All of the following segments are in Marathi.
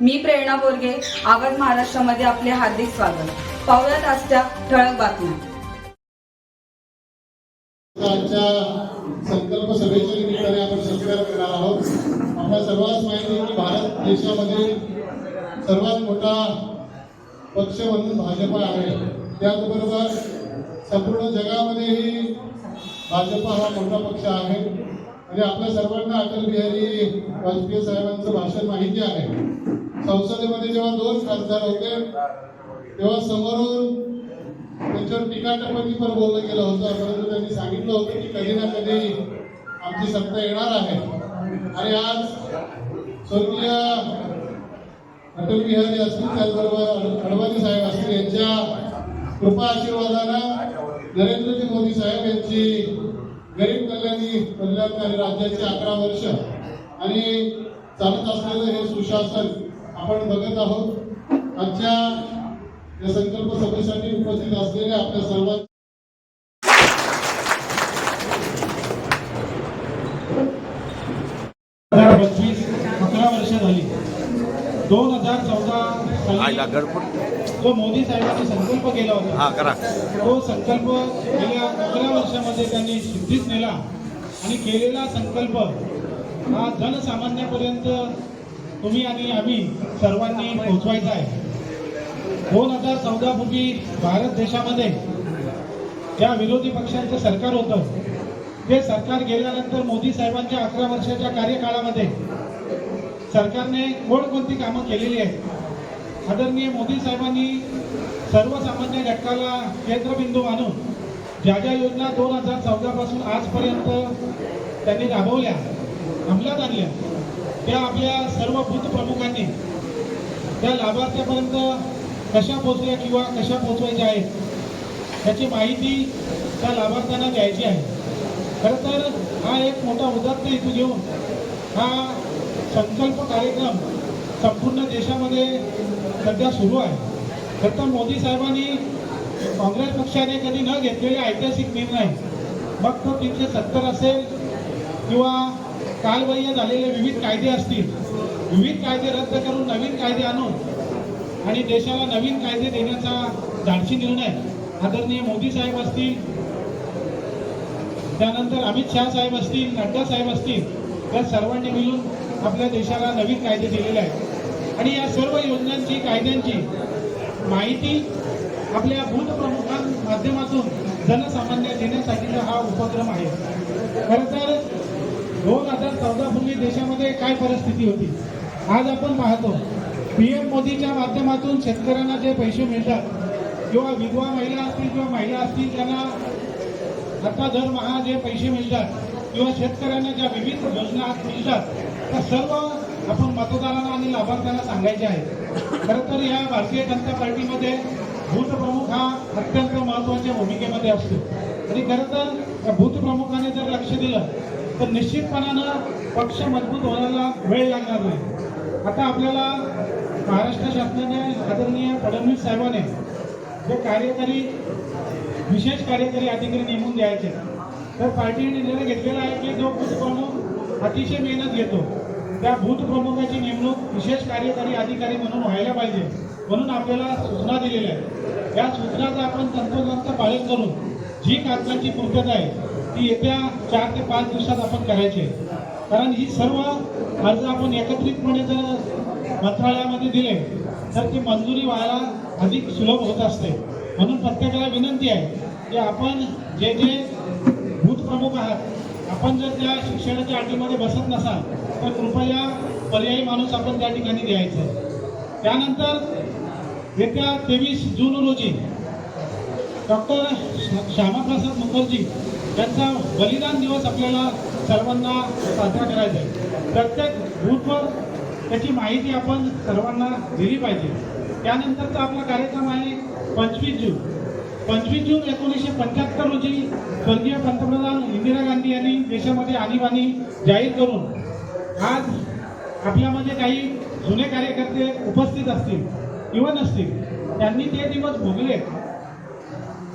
मी प्रेरणा बोरगे आवाज महाराष्ट्रामध्ये आपले हार्दिक स्वागत. पाहुयात आजच्या ठळक बातम्या. संकल्प सभेच्या निमित्ताने आपण सत्कार करणार आहोत. आपल्या सर्वांस माहिती आहे की भारत देशामध्ये सर्वात मोठा पक्ष म्हणून भाजप आहे. त्याचबरोबर संपूर्ण जगामध्येही भाजप हा मोठा पक्ष आहे. आणि आपल्या सर्वांना अटल बिहारी वाजपेयी साहेबांचं भाषण माहिती आहे. संसदेमध्ये जेव्हा दोन खासदार होते तेव्हा समोरून त्यांच्यावर टीका टिप्पणी पण बोललं गेलं होतं. परंतु त्यांनी सांगितलं होतं की कधी ना कधी आमची सत्ता येणार आहे. आणि आज स्वर्गीय अटल बिहारी असतील त्याचबरोबर अडवाणी साहेब असतील यांच्या कृपा आशीर्वादानं नरेंद्रजी मोदी साहेब यांची गरीब कल्याणी कल्याणकारी राज्याची अकरा वर्ष आणि चालत असलेलं हे सुशासन आपण बघत आहोत आजच्या या संकल्प सभेसाठी उपस्थित असलेले आपल्या सर्वांना हजार पंचवीस अकरा वर्ष झाली. दोन हजार चौदा जो मोदी साहेबांनी संकल्प केला होता हा करा. तो संकल्प गेल्या अकरा वर्षामध्ये त्यांनी सिद्धीच नेला आणि केलेला संकल्प हा जनसामान्यापर्यंत तुम्ही आणि आम्ही सर्वांनी पोहोचवायचं आहे. दोन हजार चौदा पूर्वी भारत देशामध्ये ज्या विरोधी पक्षांचं सरकार होतं ते सरकार गेल्यानंतर मोदी साहेबांच्या अकरा वर्षाच्या कार्यकाळामध्ये सरकारने कोणकोणती कामं केलेली आहेत? आदरणीय मोदी साहेबांनी सर्वसामान्य घटकाला केंद्रबिंदू मानून ज्या ज्या योजना दोन हजार चौदा पासून आजपर्यंत त्यांनी राबवल्या अंमलात आणल्या त्या आपल्या सर्व बूथ प्रमुखांनी त्या लाभार्थ्यापर्यंत कशा पोचल्या किंवा कशा पोचवायच्या आहेत याची माहिती त्या लाभार्थ्यांना द्यायची आहे. खरं तर हा एक मोठा उदात्त हेतू घेऊन हा संकल्प कार्यक्रम संपूर्ण देशामध्ये सध्या सुरू आहे. खरं तर मोदी साहेबांनी काँग्रेस पक्षाने कधी न घेतलेले ऐतिहासिक निर्णय मग तो तीनशे सत्तर असेल किंवा कालबाह्य झालेले विविध कायदे असतील विविध कायदे रद्द करून नवीन कायदे आणून आणि देशाला नवीन कायदे देण्याचा धाडसी निर्णय आदरणीय मोदी साहेब असतील त्यानंतर अमित शहा साहेब असतील नड्डा साहेब असतील या सर्वांनी मिळून आपल्या देशाला नवीन कायदे दिलेले आहेत. आणि या सर्व योजनांची कायद्यांची माहिती आपल्या बूथ माध्यमातून जनसामान्य देण्यासाठीचा हा उपक्रम आहे. खरं तर दोन हजार चौदा पूर्वी देशामध्ये काय परिस्थिती होती? आज आपण पाहतो पीएम मोदीच्या माध्यमातून शेतकऱ्यांना जे पैसे मिळतात किंवा विधवा महिला असतील किंवा महिला असतील त्यांना आता दरमहा जे पैसे मिळतात किंवा शेतकऱ्यांना ज्या विविध योजना मिळतात त्या सर्व आपण मतदारांना आणि लाभार्थ्यांना सांगायचे आहे खरं तर या भारतीय जनता पार्टीमध्ये बूथप्रमुख हा अत्यंत महत्त्वाच्या भूमिकेमध्ये असतो. आणि खरं तर या जर लक्ष दिलं तर निश्चितपणानं पक्ष मजबूत होण्याला वेळ लागणार नाही. आता आपल्याला महाराष्ट्र शासनाने आदरणीय फडणवीस साहेबाने जे कार्यकारी विशेष कार्यकारी अधिकारी नेमून द्यायचे तर पार्टीने निर्णय घेतलेला आहे की जो बूथ अतिशय मेहनत घेतो त्या बूथ प्रमुखाची नेमणूक विशेष कार्यकारी अधिकारी म्हणून व्हायला पाहिजे म्हणून आपल्याला सूचना दिलेल्या आहेत. या सूचनाचं आपण तंतोतंत पालन करून जी कागदांची पूर्तता आहे ती येत्या चार ते पाच दिवसात आपण करायची आहे. कारण ही सर्व अर्ज आपण एकत्रितपणे जर मंत्रालयामध्ये दिले तर ती मंजुरी व्हायला अधिक सुलभ होत असते. म्हणून प्रत्येकाला विनंती आहे की आपण जे जे बूथ प्रमुख आहात आपण जर त्या शिक्षणाच्या अटीमध्ये बसत नसाल तर कृपया पर्यायी माणूस आपण त्या ठिकाणी द्यायचं. त्यानंतर येत्या तेवीस जून रोजी डॉक्टर श्यामाप्रसाद मुखर्जी यांचा बलिदान दिवस आपल्याला सर्वांना साजरा करायचा आहे. प्रत्येक बूथवर त्याची माहिती आपण सर्वांना दिली पाहिजे. त्यानंतरचा आपला कार्यक्रम आहे पंचवीस जून. पंचवीस जून एकोणीसशे पंच्याहत्तर रोजी स्वर्गीय पंतप्रधान इंदिरा गांधी यांनी देशामध्ये आणीबाणी जाहीर करून आज आपल्यामध्ये काही जुने कार्यकर्ते उपस्थित असतील किंवा नसतील त्यांनी ते दिवस भोगले.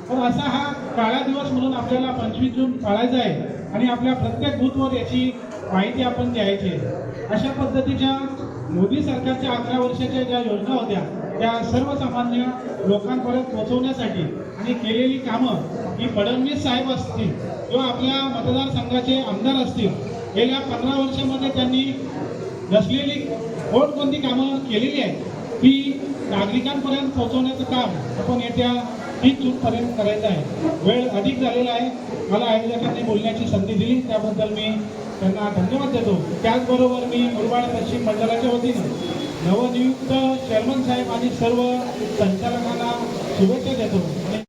तर असा हा काळा दिवस म्हणून आपल्याला पंचवीस जून पाळायचा आहे आणि आपल्या प्रत्येक बूथवर याची माहिती आपण द्यायची आहे. अशा पद्धतीच्या मोदी सरकारच्या अकरा वर्षाच्या ज्या योजना होत्या त्या सर्वसामान्य लोकांपर्यंत पोहोचवण्यासाठी आणि केलेली कामं ही फडणवीस साहेब असतील किंवा आपल्या मतदारसंघाचे आमदार असतील गेल्या पंधरा वर्षामध्ये त्यांनी नसलेली कोणकोणती कामं केलेली आहेत ती नागरिकांपर्यंत पोहोचवण्याचं काम आपण येत्या तीस जूनपर्यंत करायचं आहे. वेळ अधिक झालेला आहे. मला आयोजकांनी बोलण्याची संधी दिली. त्याबद्दल मी त्यांना धन्यवाद देतो. त्याचबरोबर मी मुरबाड पश्चिम मंडळाच्या वतीनं नवनियुक्त चेअरमन साहेब आणि सर्व संचालकांना शुभेच्छा देतो.